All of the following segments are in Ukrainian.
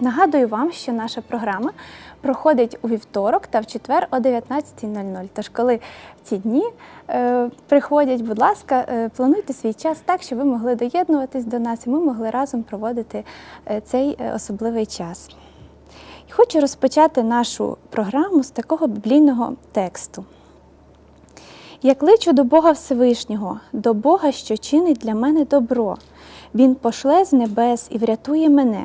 Нагадую вам, що наша програма проходить у вівторок та в четвер о 19.00. Тож, коли ці дні е, приходять, будь ласка, е, плануйте свій час так, щоб ви могли доєднуватись до нас і ми могли разом проводити е, цей е, особливий час. І хочу розпочати нашу програму з такого біблійного тексту. Я кличу до Бога Всевишнього, до Бога, що чинить для мене добро. Він пошле з небес і врятує мене.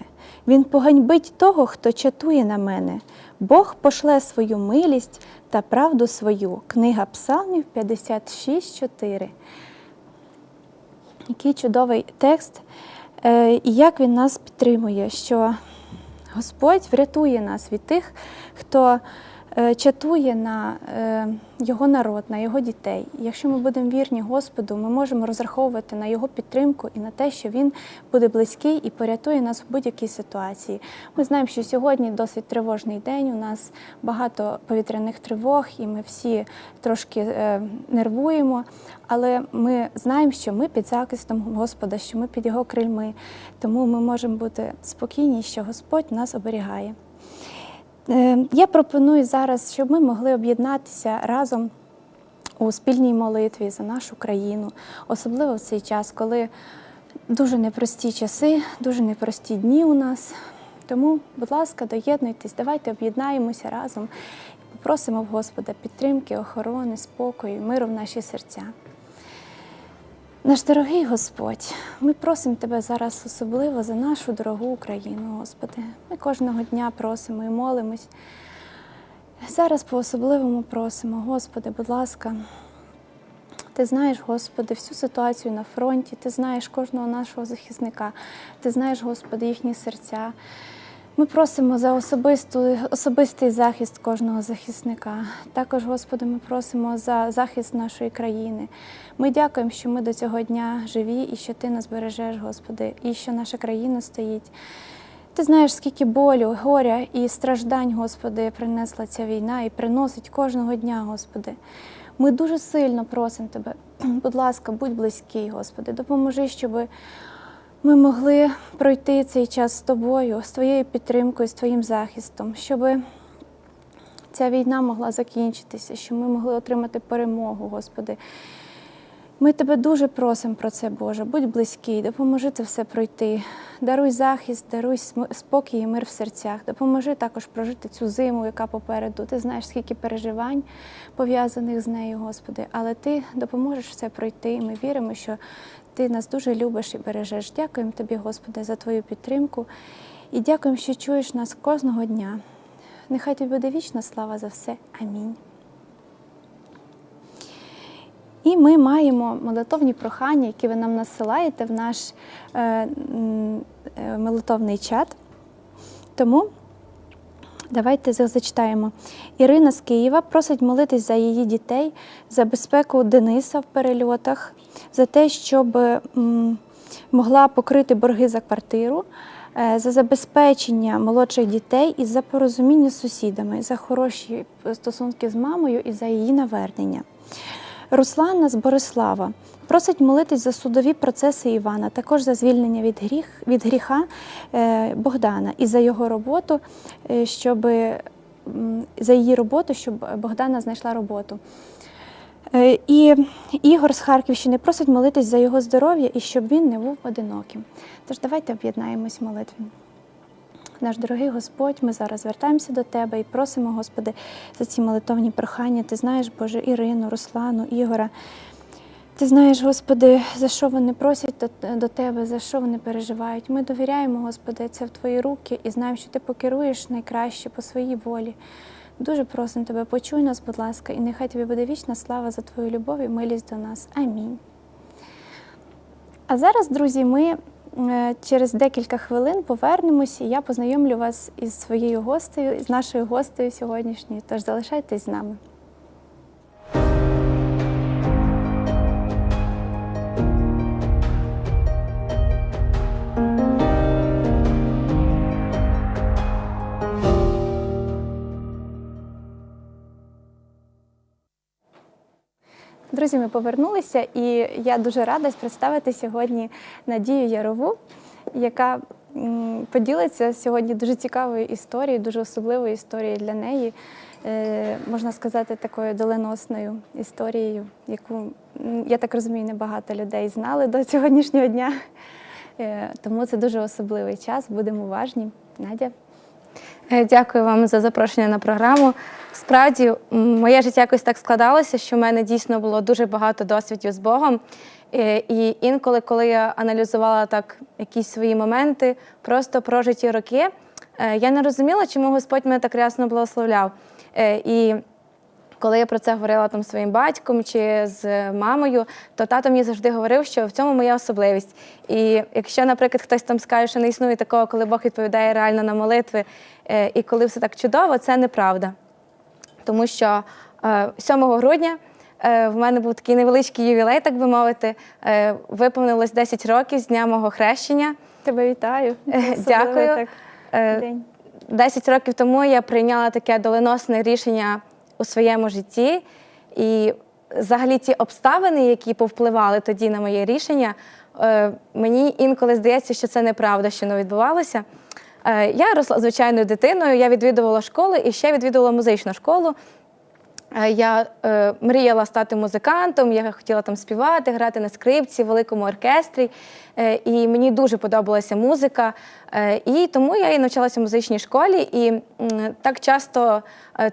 Він поганьбить того, хто чатує на мене. Бог пошле свою милість та правду свою. Книга Псалмів 56.4. Який чудовий текст, е, і як він нас підтримує, що Господь врятує нас від тих, хто чатує на е, його народ, на його дітей. Якщо ми будемо вірні Господу, ми можемо розраховувати на його підтримку і на те, що він буде близький і порятує нас в будь-якій ситуації. Ми знаємо, що сьогодні досить тривожний день. У нас багато повітряних тривог, і ми всі трошки е, нервуємо. Але ми знаємо, що ми під захистом Господа, що ми під його крильми. Тому ми можемо бути спокійні, що Господь нас оберігає. Е, Я пропоную зараз, щоб ми могли об'єднатися разом у спільній молитві за нашу країну, особливо в цей час, коли дуже непрості часи, дуже непрості дні у нас. Тому, будь ласка, доєднуйтесь, давайте об'єднаємося разом і попросимо в Господа підтримки, охорони, спокою, миру в наші серця. Наш дорогий Господь, ми просимо Тебе зараз особливо за нашу дорогу Україну, Господи. Ми кожного дня просимо і молимось. Зараз по-особливому просимо, Господи, будь ласка, ти знаєш, Господи, всю ситуацію на фронті, ти знаєш кожного нашого захисника, ти знаєш, Господи, їхні серця. Ми просимо за особисту, особистий захист кожного захисника. Також, Господи, ми просимо за захист нашої країни. Ми дякуємо, що ми до цього дня живі і що Ти нас бережеш, Господи, і що наша країна стоїть. Ти знаєш, скільки болю, горя і страждань, Господи, принесла ця війна і приносить кожного дня, Господи. Ми дуже сильно просимо Тебе, будь ласка, будь близький, Господи, допоможи, щоб ми могли пройти цей час з тобою, з твоєю підтримкою, з твоїм захистом, щоб ця війна могла закінчитися, щоб ми могли отримати перемогу, Господи. Ми тебе дуже просимо про це, Боже. Будь близький, допоможи це все пройти. Даруй захист, даруй спокій і мир в серцях. Допоможи також прожити цю зиму, яка попереду. Ти знаєш, скільки переживань пов'язаних з нею, Господи. Але ти допоможеш все пройти. І ми віримо, що ти нас дуже любиш і бережеш. Дякуємо тобі, Господи, за твою підтримку. І дякуємо, що чуєш нас кожного дня. Нехай тобі буде вічна слава за все. Амінь. І ми маємо молитовні прохання, які ви нам насилаєте в наш е, е, молитовний чат. Тому давайте зачитаємо. Ірина з Києва просить молитись за її дітей, за безпеку Дениса в перельотах, за те, щоб могла покрити борги за квартиру. е, За забезпечення молодших дітей і за порозуміння з сусідами, за хороші стосунки з мамою і за її навернення. Руслана з Борислава просить молитись за судові процеси Івана, також за звільнення від, гріх, від гріха е, Богдана і за його роботу, е, щоб за її роботу, щоб Богдана знайшла роботу. Е, І Ігор з Харківщини просить молитись за його здоров'я і щоб він не був одиноким. Тож давайте об'єднаємось в молитві. Наш дорогий Господь, ми зараз звертаємося до Тебе і просимо, Господи, за ці молитовні прохання. Ти знаєш, Боже, Ірину, Руслану, Ігора. Ти знаєш, Господи, за що вони просять до Тебе, за що вони переживають. Ми довіряємо, Господи, це в Твої руки і знаємо, що Ти покеруєш найкраще по своїй волі. Дуже просимо Тебе, почуй нас, будь ласка, і нехай Тобі буде вічна слава за Твою любов і милість до нас. Амінь. А зараз, друзі, ми е, через декілька хвилин повернемося, і я познайомлю вас із своєю гостею, з нашою гостею сьогоднішньою. Тож залишайтесь з нами. Друзі, ми повернулися, і я дуже рада представити сьогодні Надію Ярову, яка поділиться сьогодні дуже цікавою історією, дуже особливою історією для неї. Е, Можна сказати, такою доленосною історією, яку, я так розумію, небагато людей знали до сьогоднішнього дня. Е, Тому це дуже особливий час. Будемо уважні. Надя. Е, Дякую вам за запрошення на програму. Справді, моє життя якось так складалося, що в мене дійсно було дуже багато досвідів з Богом. Е, І інколи, коли я аналізувала так якісь свої моменти, просто прожиті роки, е, я не розуміла, чому Господь мене так рясно благословляв. І коли я про це говорила там своїм батьком чи з мамою, то тато мені завжди говорив, що в цьому моя особливість. І якщо, наприклад, хтось там скаже, що не існує такого, коли Бог відповідає реально на молитви, і коли все так чудово, це неправда. Тому що е, 7 грудня е, в мене був такий невеличкий ювілей, так би мовити. Е, Виповнилось 10 років з дня мого хрещення. Тебе вітаю. Е, дякую. Е, день. 10 років тому я прийняла таке доленосне рішення у своєму житті. І взагалі ті обставини, які повпливали тоді на моє рішення, е, мені інколи здається, що це неправда, що не відбувалося. Е, Я росла звичайною дитиною, я відвідувала школу і ще відвідувала музичну школу. Е, Я е, мріяла стати музикантом, я хотіла там співати, грати на скрипці, в великому оркестрі. І мені дуже подобалася музика. І тому я і навчалася в музичній школі. І так часто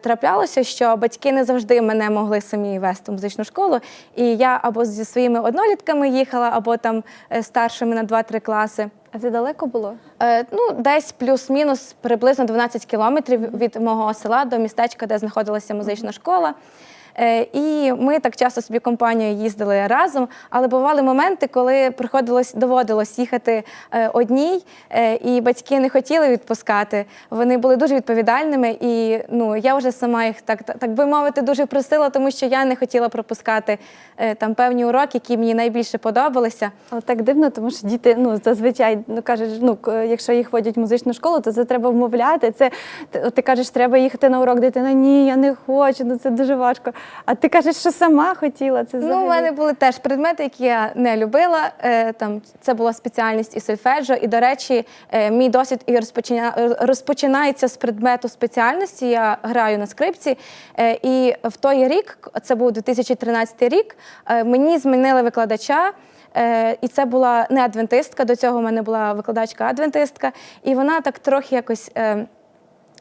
траплялося, що батьки не завжди мене могли самі вести в музичну школу. І я або зі своїми однолітками їхала, або там старшими на 2-3 класи. А це далеко було? Е, Ну, десь плюс-мінус приблизно 12 кілометрів від мого села до містечка, де знаходилася музична школа. Е, І ми так часто собі компанією їздили разом, але бували моменти, коли приходилось доводилось їхати е, одній, е, і батьки не хотіли відпускати. Вони були дуже відповідальними, і ну я вже сама їх так, так, би мовити, дуже просила, тому що я не хотіла пропускати там певні уроки, які мені найбільше подобалися. Але так дивно, тому що діти ну зазвичай ну кажеш, ну якщо їх водять в музичну школу, то це треба вмовляти. Це ти кажеш, треба їхати на урок, дитина. Ні, я не хочу. Ну це дуже важко. А ти кажеш, що сама хотіла це Ну, взагалі. у мене були теж предмети, які я не любила. Е, Там це була спеціальність і сольфеджо. І, до речі, е, мій досвід і розпочина- розпочинається з предмету спеціальності. Я граю на скрипці. Е, І в той рік, це був 2013 рік, е, мені змінили викладача. Е, І це була не адвентистка. До цього в мене була викладачка адвентистка, і вона так трохи якось. е,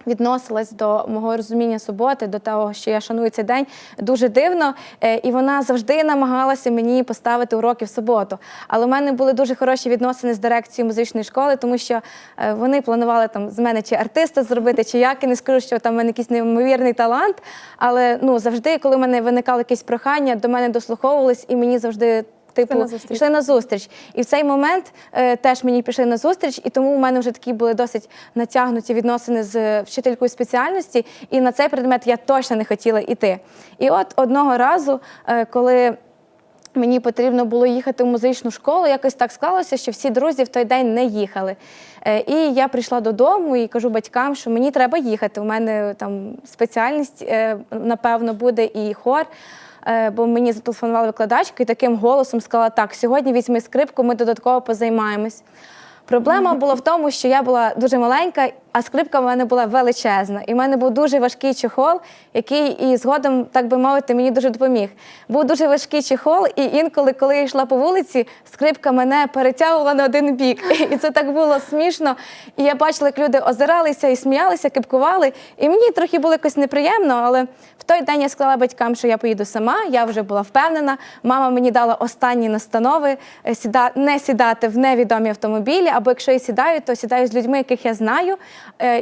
відносилась до мого розуміння суботи, до того, що я шаную цей день, дуже дивно. Е, І вона завжди намагалася мені поставити уроки в суботу. Але в мене були дуже хороші відносини з дирекцією музичної школи, тому що е, вони планували там з мене чи артиста зробити, чи як. І не скажу, що там в мене якийсь неймовірний талант. Але ну завжди, коли в мене виникало якесь прохання, до мене дослуховувались, і мені завжди. Типу, на йшли на зустріч. І в цей момент е, теж мені пішли на зустріч, і тому у мене вже такі були досить натягнуті відносини з вчителькою спеціальності, і на цей предмет я точно не хотіла йти. І от одного разу, е, коли Мені потрібно було їхати в музичну школу. Якось так склалося, що всі друзі в той день не їхали. Е, І я прийшла додому і кажу батькам, що мені треба їхати. У мене там спеціальність, е, напевно, буде і хор. Е, Бо мені зателефонувала викладачка і таким голосом сказала: так, сьогодні візьми скрипку, ми додатково позаймаємось. Проблема була в тому, що я була дуже маленька, а скрипка в мене була величезна. І в мене був дуже важкий чехол, який і згодом, так би мовити, мені дуже допоміг. Був дуже важкий чехол, і інколи, коли я йшла по вулиці, скрипка мене перетягувала на один бік. І це так було смішно. І я бачила, як люди озиралися і сміялися, кипкували. І мені трохи було якось неприємно, але в той день я сказала батькам, що я поїду сама. Я вже була впевнена. Мама мені дала останні настанови е, не сідати в невідомі автомобілі, або якщо я сідаю, то сідаю з людьми, яких я знаю,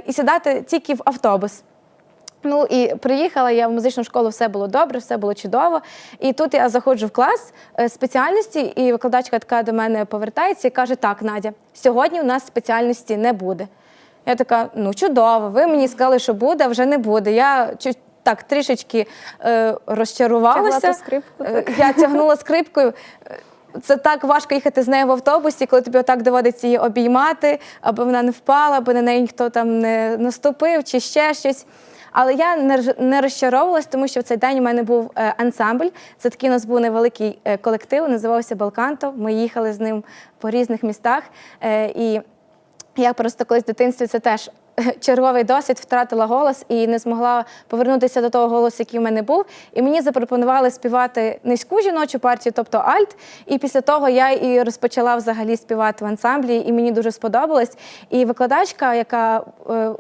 і сідати тільки в автобус. Ну і приїхала я в музичну школу, все було добре, все було чудово. І тут я заходжу в клас е, спеціальності, і викладачка така до мене повертається і каже: Так, Надя, сьогодні у нас спеціальності не буде. Я така, ну чудово, ви мені сказали, що буде, а вже не буде. Я так трішечки е, розчарувалася. Тягла ту скрипку, Е, Я тягнула скрипкою. Це так важко їхати з нею в автобусі, коли тобі отак доводиться її обіймати, аби вона не впала, аби на неї ніхто там не наступив чи ще щось. Але я не розчаровувалась, тому що в цей день у мене був е, ансамбль. Це такий у нас був невеликий е, колектив, називався Балканто. Ми їхали з ним по різних містах. Е, І Я просто колись в дитинстві це теж черговий досвід втратила голос і не змогла повернутися до того голосу, який в мене був. І мені запропонували співати низьку жіночу партію, тобто альт. І після того я і розпочала взагалі співати в ансамблі, і мені дуже сподобалось. І викладачка, яка е,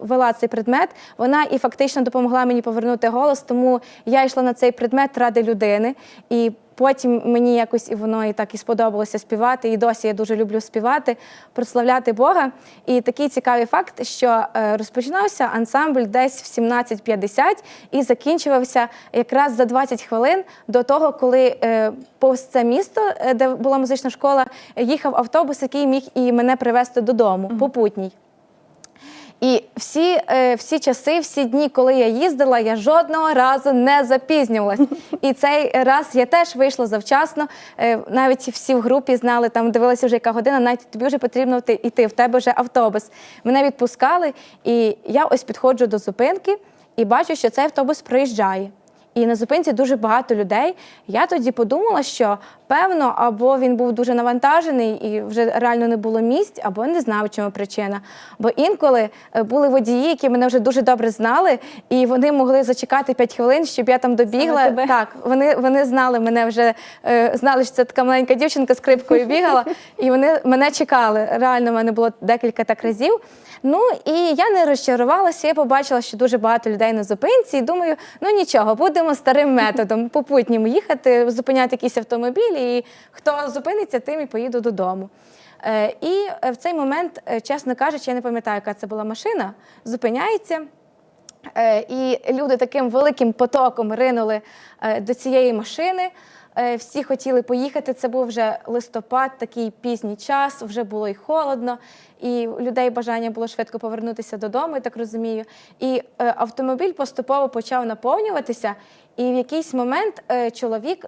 вела цей предмет, вона і фактично допомогла мені повернути голос, тому я йшла на цей предмет ради людини. І Потім мені якось і воно і так і сподобалося співати, і досі я дуже люблю співати, прославляти Бога. І такий цікавий факт, що е, розпочинався ансамбль десь в 17.50 і закінчувався якраз за 20 хвилин до того, коли е, повз це місто, е, де була музична школа, їхав автобус, який міг і мене привезти додому, попутній. І всі, е, всі часи, всі дні, коли я їздила, я жодного разу не запізнювалась. І цей раз я теж вийшла завчасно. Е, Навіть всі в групі знали, там дивилися вже яка година, навіть тобі вже потрібно йти- в тебе вже автобус. Мене відпускали, і я ось підходжу до зупинки і бачу, що цей автобус проїжджає. І на зупинці дуже багато людей. Я тоді подумала, що певно, або він був дуже навантажений і вже реально не було місць, або не знав, чому причина. Бо інколи е, були водії, які мене вже дуже добре знали, і вони могли зачекати 5 хвилин, щоб я там добігла. Так, вони, вони знали мене вже, е, знали, що це така маленька дівчинка з крипкою бігала, і вони мене чекали. Реально, в мене було декілька так разів. Ну і я не розчарувалася. Я побачила, що дуже багато людей на зупинці, і думаю, ну нічого, будемо старим методом попутнім їхати, зупиняти якісь автомобілі, і хто зупиниться, тим і поїду додому. Е, І е, в цей момент, е, чесно кажучи, я не пам'ятаю, яка це була машина, зупиняється. І люди таким великим потоком ринули до цієї машини. Всі хотіли поїхати. Це був вже листопад, такий пізній час, вже було і холодно, і у людей бажання було швидко повернутися додому, я так розумію. І автомобіль поступово почав наповнюватися. І в якийсь момент чоловік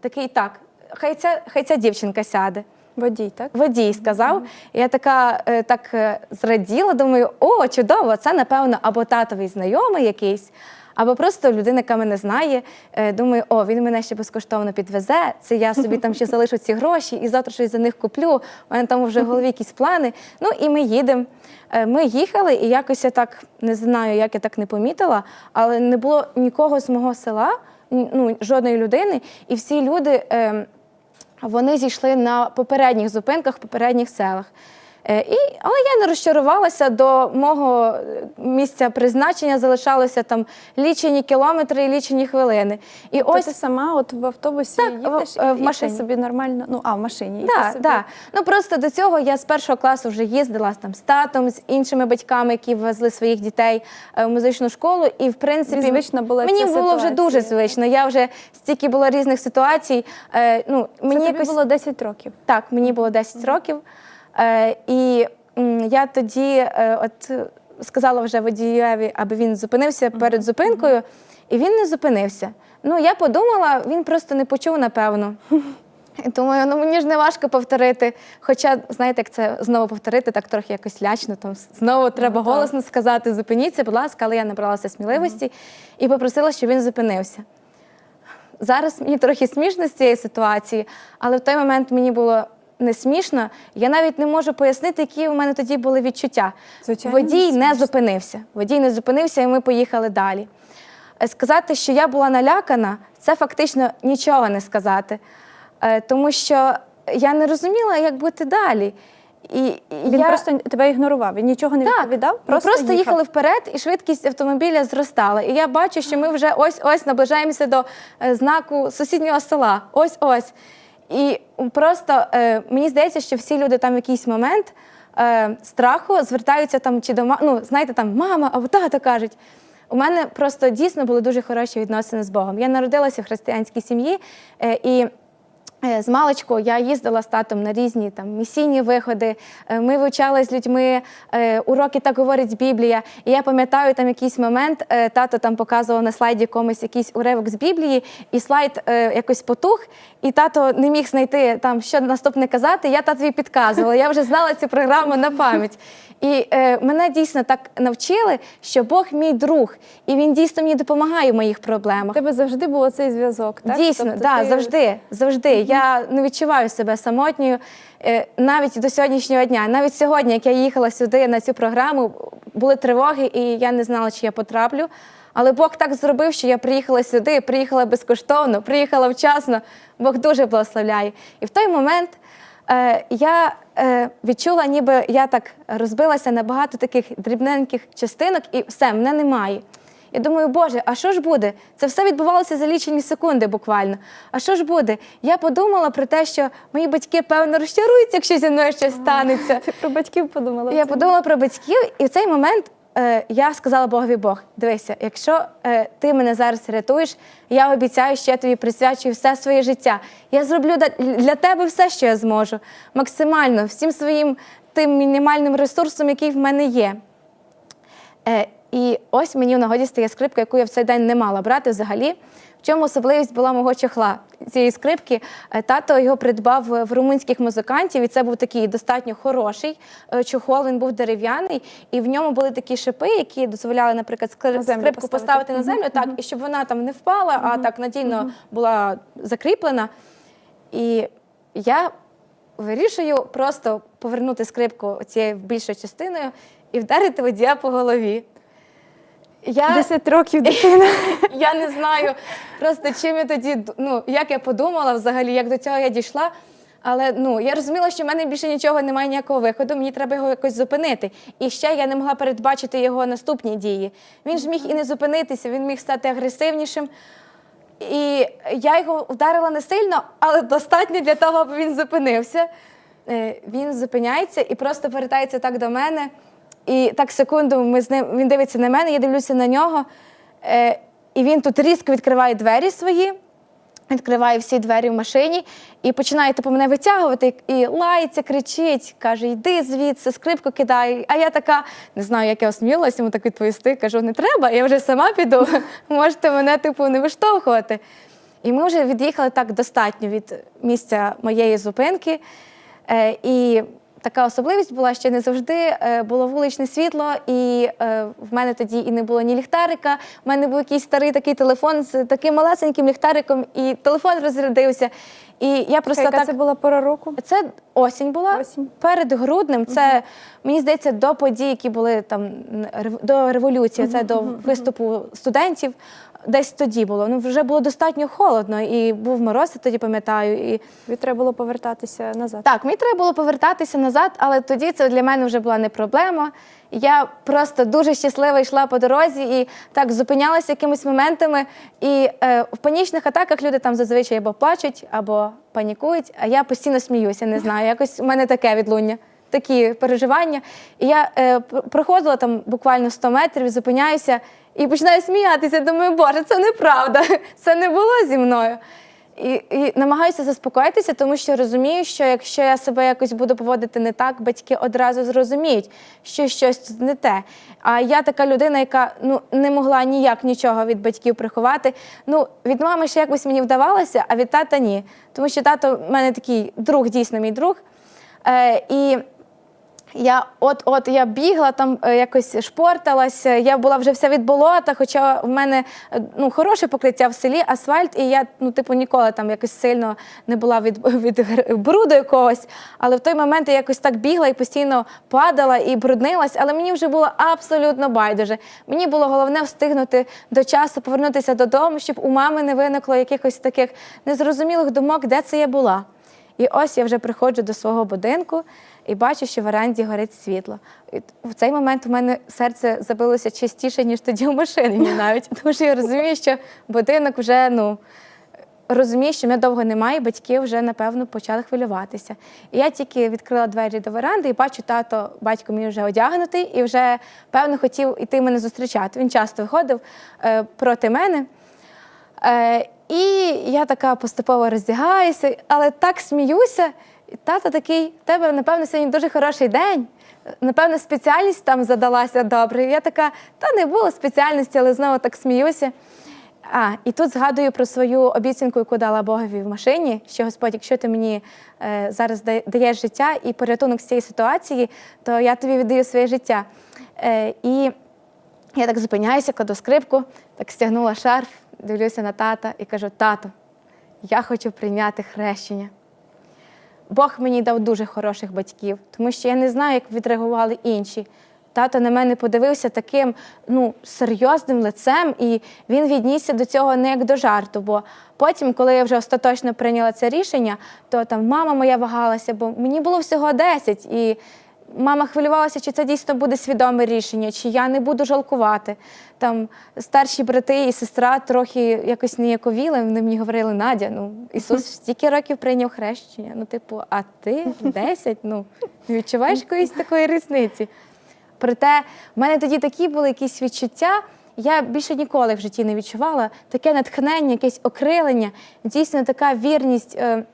такий так, хай ця, хай ця дівчинка сяде. Водій, так? Водій сказав. Я така е, так е, зраділа, думаю, о, чудово, це напевно або татовий знайомий якийсь, або просто людина, яка мене знає. Е, Думаю, о, він мене ще безкоштовно підвезе. Це я собі там ще залишу ці гроші і завтра щось за них куплю. У мене там вже в голові якісь плани. Ну і ми їдемо. Е, Ми їхали, і якось я так не знаю, як я так не помітила, але не було нікого з мого села, ну жодної людини, і всі люди. ем, вони зійшли на попередніх зупинках, попередніх селах. Е, І, але я не розчарувалася до мого е, місця призначення, залишалося там лічені кілометри і лічені хвилини. І Ось ось ти сама от в автобусі Так, їдеш в- в і ти машині. собі нормально. Ну, а в машині. ти Да, собі- да. Ну просто до цього я з першого класу вже їздила там з татом, з іншими батьками, які везли своїх дітей е, в музичну школу. І в принципі звична була мені ця було вже дуже звично. Я вже стільки було різних ситуацій. Ну Це тобі якось було 10 років. так, мені було 10 років. Е, і я тоді е, от сказала вже водієві, аби він зупинився перед зупинкою, і він не зупинився. Ну, я подумала, він просто не почув, напевно. І Думаю, ну мені ж не важко повторити. Хоча, знаєте, як це знову повторити, так трохи якось лячно. Там знову треба так. голосно сказати, зупиніться, будь ласка, але я набралася сміливості і попросила, щоб він зупинився. Зараз мені трохи смішно з цієї ситуації, але в той момент мені було не смішно. Я навіть не можу пояснити, які у мене тоді були відчуття. Звичайно, Водій не не зупинився. Водій не зупинився, і ми поїхали далі. Е, Сказати, що я була налякана, це фактично нічого не сказати. Е, Тому що я не розуміла, як бути далі. І, Він я... просто тебе ігнорував, він нічого не Так, відповідав. ми просто їхав. їхали вперед, і швидкість автомобіля зростала. І я бачу, що ми вже ось ось наближаємося до е, знаку сусіднього села. Ось ось. І просто е, мені здається, що всі люди там в якийсь момент е, страху звертаються там чи до ну, знаєте, там мама або тато кажуть. У мене просто дійсно були дуже хороші відносини з Богом. Я народилася в християнській сім'ї е, і. Е, З маличку я їздила з татом на різні там місійні виходи. Е, Ми вивчали з людьми е, уроки, так говорить Біблія. І я пам'ятаю там якийсь момент, тато там показував на слайді комусь якийсь уривок з Біблії, і слайд якось потух, і тато не міг знайти там, що наступне казати. Я татові підказувала. Я вже знала цю програму на пам'ять. І е, мене дійсно так навчили, що Бог мій друг, і він дійсно мені допомагає в моїх У проблемах. тебе завжди був цей зв'язок, так? Дійсно, Тобто да, ти- завжди, завжди. Я не відчуваю себе самотньою е, навіть до сьогоднішнього дня. Навіть сьогодні, як я їхала сюди на цю програму, були тривоги, і я не знала, чи я потраплю. Але Бог так зробив, що я приїхала сюди, приїхала безкоштовно, приїхала вчасно. Бог дуже благословляє. І в той момент е, я е, відчула, ніби я так розбилася на багато таких дрібненьких частинок, і все, мене немає. Я думаю, Боже, а що ж буде? Це все відбувалося за лічені секунди буквально. А що ж буде? Я подумала про те, що мої батьки, певно, розчаруються, якщо зі мною щось станеться. Ти про батьків подумала? Я подумала про батьків, і в цей момент е, я сказала Богові Бог, дивися, якщо е, ти мене зараз рятуєш, я обіцяю, що я тобі присвячую все своє життя. Я зроблю для тебе все, що я зможу, максимально, всім своїм тим мінімальним ресурсом, який в мене є. Е, і ось мені в нагоді стає скрипка, яку я в цей день не мала брати взагалі. В чому особливість була мого чохла цієї скрипки? Е, Тато його придбав в румунських музикантів, і це був такий достатньо хороший е, чохол. Він був дерев'яний, і в ньому були такі шипи, які дозволяли, наприклад, скри- На скрипку поставити. поставити на землю, так, і щоб вона там не впала, а так надійно була закріплена. І я вирішую просто повернути скрипку цією більшою частиною і вдарити водія по голові. Я, 10 років дитина. я не знаю просто чим я тоді, ну як я подумала взагалі, як до цього я дійшла. Але ну я розуміла, що в мене більше нічого немає ніякого виходу. Мені треба його якось зупинити. І ще я не могла передбачити його наступні дії. Він ж міг і не зупинитися, він міг стати агресивнішим. І я його вдарила не сильно, але достатньо для того, аби він зупинився. Е, Він зупиняється і просто повертається так до мене. І так секунду ми з ним він дивиться на мене, я дивлюся на нього. Е, І він тут різко відкриває двері свої, відкриває всі двері в машині і починає типу, мене витягувати і лається, кричить, каже: йди звідси, скрипку кидає. А я така, не знаю, як я осмілилася йому так відповісти. Кажу, не треба, я вже сама піду. Можете мене типу не виштовхувати. І ми вже від'їхали так достатньо від місця моєї зупинки. Е, і така особливість була, що не завжди е, було вуличне світло, і е, в мене тоді і не було ні ліхтарика. В мене був якийсь старий такий телефон з таким малесеньким ліхтариком, і телефон розрядився. І я просто Яка так це була пора року? це осінь була Осінь. перед груднем. Це мені здається до подій, які були там до революції, це до виступу студентів. Десь тоді було. Ну вже було достатньо холодно, і був мороз, я тоді пам'ятаю. І Тобі треба було повертатися назад. так, мені треба було повертатися назад, але тоді це для мене вже була не проблема. Я просто дуже щаслива йшла по дорозі і так зупинялася якимись моментами. І е, в панічних атаках люди там зазвичай або плачуть, або панікують, а я постійно сміюся, не знаю. Якось у мене таке відлуння, такі переживання. І я е, проходила там буквально 100 метрів, зупиняюся і починаю сміятися. Думаю, боже, це неправда, це не було зі мною. І, і намагаюся заспокоїтися, тому що розумію, що якщо я себе якось буду поводити не так, батьки одразу зрозуміють, що щось тут не те. А я така людина, яка ну не могла ніяк нічого від батьків приховати. Ну від мами ще якось мені вдавалося, а від тата ні. Тому що тато в мене такий друг, дійсно мій друг. Е, і я от-от я бігла там, е, якось шпорталася. Я була вже вся від болота, хоча в мене е, ну, хороше покриття в селі, асфальт, і я ну, типу, ніколи там якось сильно не була від, від бруду якогось. Але в той момент я якось так бігла і постійно падала і бруднилась, але мені вже було абсолютно байдуже. Мені було головне встигнути до часу повернутися додому, щоб у мами не виникло якихось таких незрозумілих думок, де це я була. І ось я вже приходжу до свого будинку і бачу, що в оренді горить світло. І в цей момент у мене серце забилося частіше, ніж тоді в машині навіть. Тому що я розумію, що будинок вже ну. Розумію, що мене довго немає, і батьки вже, напевно, почали хвилюватися. І я тільки відкрила двері до веранди і бачу, тато, батько мій вже одягнутий і вже, певно, хотів іти мене зустрічати. Він часто виходив е, проти мене. Е, і я така поступово роздягаюся, але так сміюся. І тато такий, тебе, напевно, сьогодні дуже хороший день. Напевно, спеціальність там задалася добре. І я така, та не було спеціальності, але знову так сміюся. А, і тут згадую про свою обіцянку, яку дала Богові в машині, що Господь, якщо ти мені е, зараз даєш життя і порятунок з цієї ситуації, то я тобі віддаю своє життя. Е, і я так зупиняюся, кладу скрипку, так стягнула шарф, дивлюся на тата і кажу: тато, я хочу прийняти хрещення. Бог мені дав дуже хороших батьків, тому що я не знаю, як відреагували інші. Тато на мене подивився таким ну, серйозним лицем, і він віднісся до цього не як до жарту. Бо потім, коли я вже остаточно прийняла це рішення, то там мама моя вагалася, бо мені було всього 10. І мама хвилювалася, чи це дійсно буде свідоме рішення, чи я не буду жалкувати. Там старші брати і сестра трохи якось ніяковіли, вони мені говорили, Надя, ну Ісус стільки років прийняв хрещення. Ну, типу, а ти 10? Ну, не відчуваєш якоїсь такої різниці? Проте в мене тоді такі були якісь відчуття. Я більше ніколи в житті не відчувала таке натхнення, якесь окрилення, дійсно така вірність, е,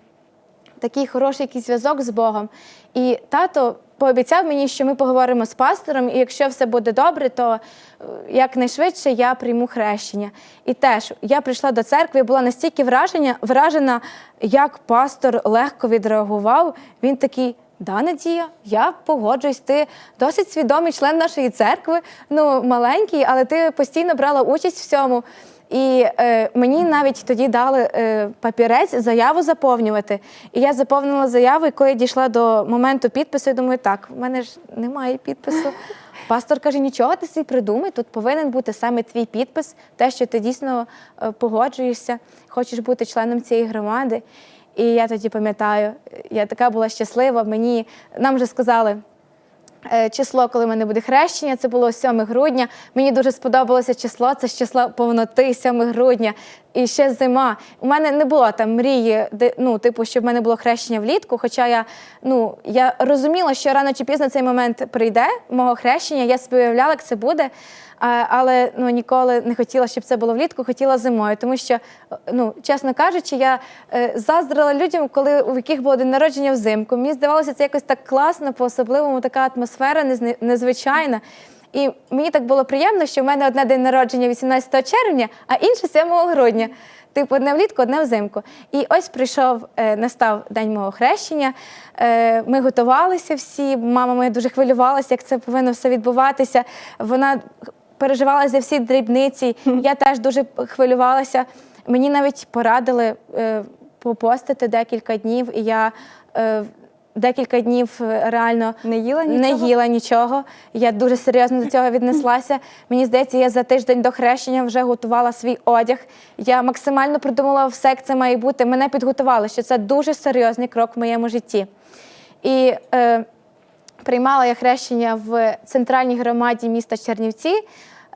такий хороший якийсь зв'язок з Богом. І тато пообіцяв мені, що ми поговоримо з пастором, і якщо все буде добре, то е, якнайшвидше я прийму хрещення. І теж я прийшла до церкви, була настільки враження, вражена, як пастор легко відреагував. Він такий. Да, Надія, я погоджуюсь. Ти досить свідомий член нашої церкви, ну маленький, але ти постійно брала участь в цьому. І е, мені навіть тоді дали е, папірець заяву заповнювати. І я заповнила заяву, і коли я дійшла до моменту підпису, я думаю, так, в мене ж немає підпису. Пастор каже, нічого ти собі придумай, тут повинен бути саме твій підпис, те, що ти дійсно е, погоджуєшся, хочеш бути членом цієї громади. І я тоді пам'ятаю, я така була щаслива. Мені нам вже сказали. Е, Число, коли в мене буде хрещення, це було 7 грудня. Мені дуже сподобалося число, це ж число повноти 7 грудня. І ще зима. У мене не було там мрії, де, ну, типу, щоб в мене було хрещення влітку. Хоча я, ну, я розуміла, що рано чи пізно цей момент прийде, мого хрещення. Я собі уявляла, як це буде. Але ну, ніколи не хотіла, щоб це було влітку, хотіла зимою. Тому що, ну, чесно кажучи, я е, заздрила людям, коли у яких було день народження взимку. Мені здавалося, це якось так класно, по-особливому така атмосфера незвичайна. І мені так було приємно, що в мене одне день народження 18 червня, а інше 7 грудня. Типу, одне влітку, одне взимку. І ось прийшов, е, настав день мого хрещення. Е, ми готувалися всі. Мама моя дуже хвилювалася, як це повинно все відбуватися. Вона переживала за всі дрібниці. Я теж дуже хвилювалася. Мені навіть порадили е, попостити декілька днів, і я е, декілька днів е, реально Не їла не нічого? їла нічого. Я дуже серйозно до цього віднеслася. Мені здається, я за тиждень до хрещення вже готувала свій одяг. Я максимально придумала все, як це має бути. Мене підготували, що це дуже серйозний крок в моєму житті. І е, приймала я хрещення в центральній громаді міста Чернівці.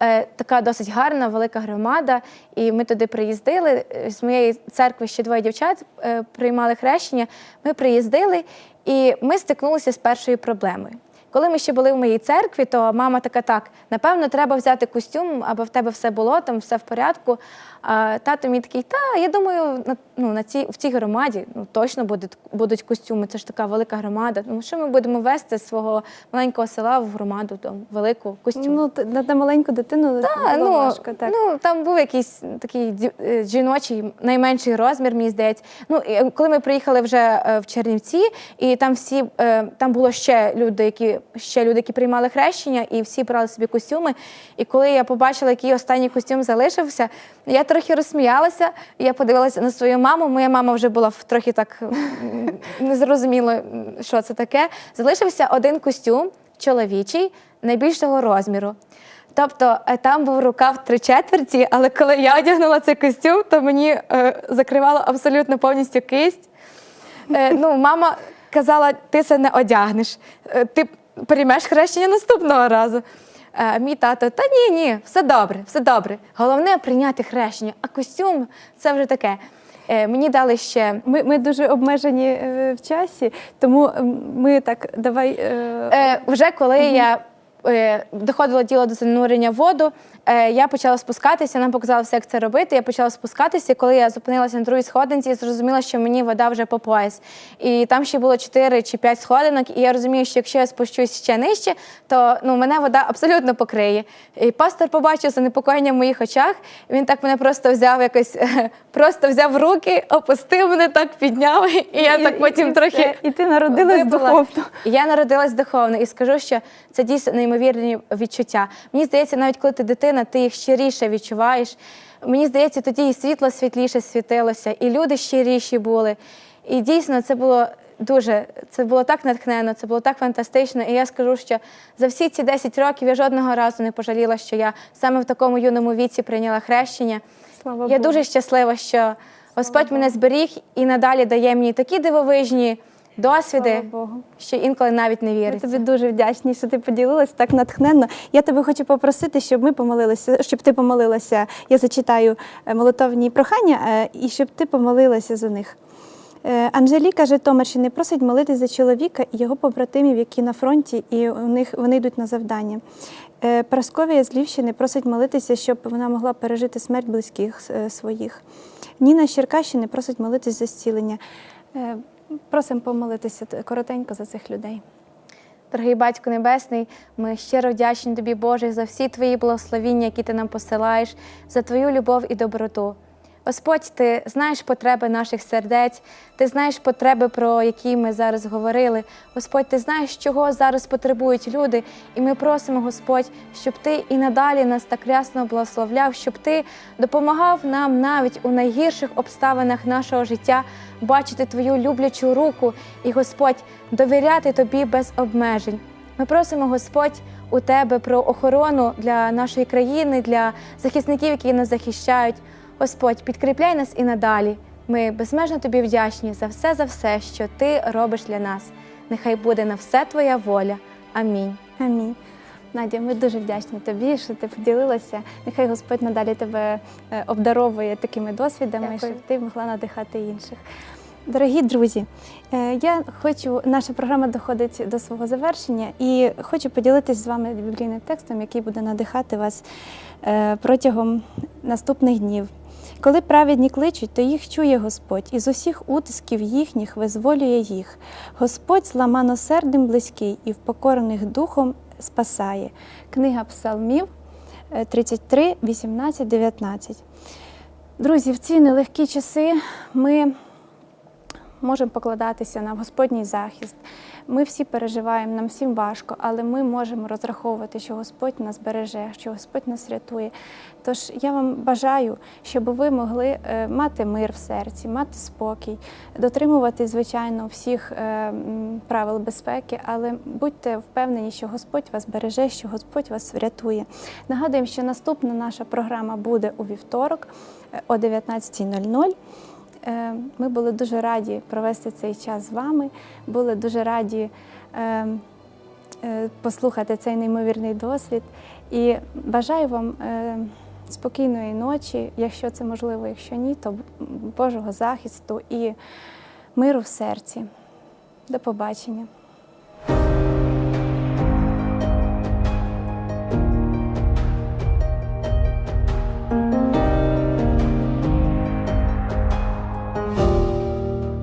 Е, Така досить гарна, велика громада. І ми туди приїздили. Е, З моєї церкви ще двоє дівчат е, приймали хрещення. Ми приїздили і ми стикнулися з першою проблемою. Коли ми ще були в моїй церкві, то мама така: так, напевно, треба взяти костюм, аби в тебе все було, там все в порядку. А тато мій такий, та я думаю, на, ну, на цій, в цій громаді ну, точно будуть, будуть костюми. Це ж така велика громада. Ну що ми будемо вести з свого маленького села в громаду, там велику костюм? Ну, на, на маленьку дитину Та, було ну, важко. Так. ну там був якийсь такий е, жіночий найменший розмір, мені здається. Ну і е, коли ми приїхали вже е, в Чернівці, і там всі там було ще люди, які ще люди, які приймали хрещення, і всі брали собі костюми. І коли я побачила, який останній костюм залишився, я трохи розсміялася. Я подивилася на свою маму. Моя мама вже була трохи так незрозуміло, що це таке. Залишився один костюм чоловічий найбільшого розміру. Тобто е, там був рукав три четверті, але коли я одягнула цей костюм, то мені е, закривало абсолютно повністю кисть. Е, ну, мама казала, ти це не одягнеш, е, ти приймеш хрещення наступного разу. Е, мій тато, та ні, ні, все добре, все добре. Головне прийняти хрещення, а костюм це вже таке. Е, мені дали ще Ми, ми дуже обмежені е, в часі, тому ми так давай. е, Е, вже коли я доходило діло до занурення в воду, е, я почала спускатися. Нам показали все, як це робити. Я почала спускатися. Коли я зупинилася на другій сходинці, я зрозуміла, що мені вода вже по пояс. І там ще було 4 чи 5 сходинок. І я розумію, що якщо я спущусь ще нижче, то ну, мене вода абсолютно покриє. І пастор побачив занепокоєння в моїх очах. Він так мене просто взяв якось, просто взяв в руки, опустив мене так, підняв. І я і- так потім і трохи. І ти народилась випала. духовно. Я народилась духовно і скажу, що це дійсно неймовірно неймовірні відчуття. Мені здається, навіть коли ти дитина, ти їх щиріше відчуваєш. Мені здається, тоді і світло світліше світилося, і люди щиріші були. І дійсно це було дуже, це було так натхненно, це було так фантастично. І я скажу, що за всі ці 10 років я жодного разу не пожаліла, що я саме в такому юному віці прийняла хрещення. Слава Я Богу. дуже щаслива, що Господь мене зберіг і надалі дає мені такі дивовижні досвіди, Богу. що інколи навіть не віриться. тобі дуже вдячні, що ти поділилась так натхненно. Я тебе хочу попросити, щоб ми помолилися, щоб ти помолилася. Я зачитаю е, молитовні прохання, е, і щоб ти помолилася за них. Е, Анжеліка Житомирщини просить молитись за чоловіка і його побратимів, які на фронті, і у них вони йдуть на завдання. Прасковія з Львівщини просить молитися, щоб вона могла пережити смерть близьких своїх. Ніна з Черкащини просить молитись за зцілення. Просимо помолитися коротенько за цих людей. Дорогий Батько Небесний, ми щиро вдячні тобі, Боже, за всі твої благословіння, які ти нам посилаєш, за твою любов і доброту. Господь, ти знаєш потреби наших сердець, ти знаєш потреби, про які ми зараз говорили. Господь, ти знаєш, чого зараз потребують люди, і ми просимо, Господь, щоб ти і надалі нас так рясно благословляв, щоб ти допомагав нам навіть у найгірших обставинах нашого життя бачити твою люблячу руку і, Господь, довіряти тобі без обмежень. Ми просимо, Господь, у тебе про охорону для нашої країни, для захисників, які нас захищають. Господь, підкріпляй нас і надалі. Ми безмежно тобі вдячні за все, за все, що ти робиш для нас. Нехай буде на все твоя воля. Амінь. Амінь. Надя, ми дуже вдячні тобі, що ти поділилася. Нехай Господь надалі тебе е, обдаровує такими досвідами, Дякую. щоб ти могла надихати інших. Дорогі друзі, е, я хочу, наша програма доходить до свого завершення і хочу поділитися з вами біблійним текстом, який буде надихати вас е, протягом наступних днів. Коли праведні кличуть, то їх чує Господь, і з усіх утисків їхніх визволює їх. Господь зламаносердим близький і впокорених духом спасає. Книга Псалмів е, 33, 18, 19. Друзі, в ці нелегкі часи ми можемо покладатися на Господній захист. Ми всі переживаємо, нам всім важко, але ми можемо розраховувати, що Господь нас береже, що Господь нас рятує. Тож я вам бажаю, щоб ви могли е, мати мир в серці, мати спокій, дотримувати, звичайно, всіх е, правил безпеки, але будьте впевнені, що Господь вас береже, що Господь вас врятує. Нагадуємо, що наступна наша програма буде у вівторок е, о 19.00. Е, Ми були дуже раді провести цей час з вами, були дуже раді е, е, послухати цей неймовірний досвід. І бажаю вам спокійної ночі, якщо це можливо, якщо ні, то Божого захисту і миру в серці. До побачення.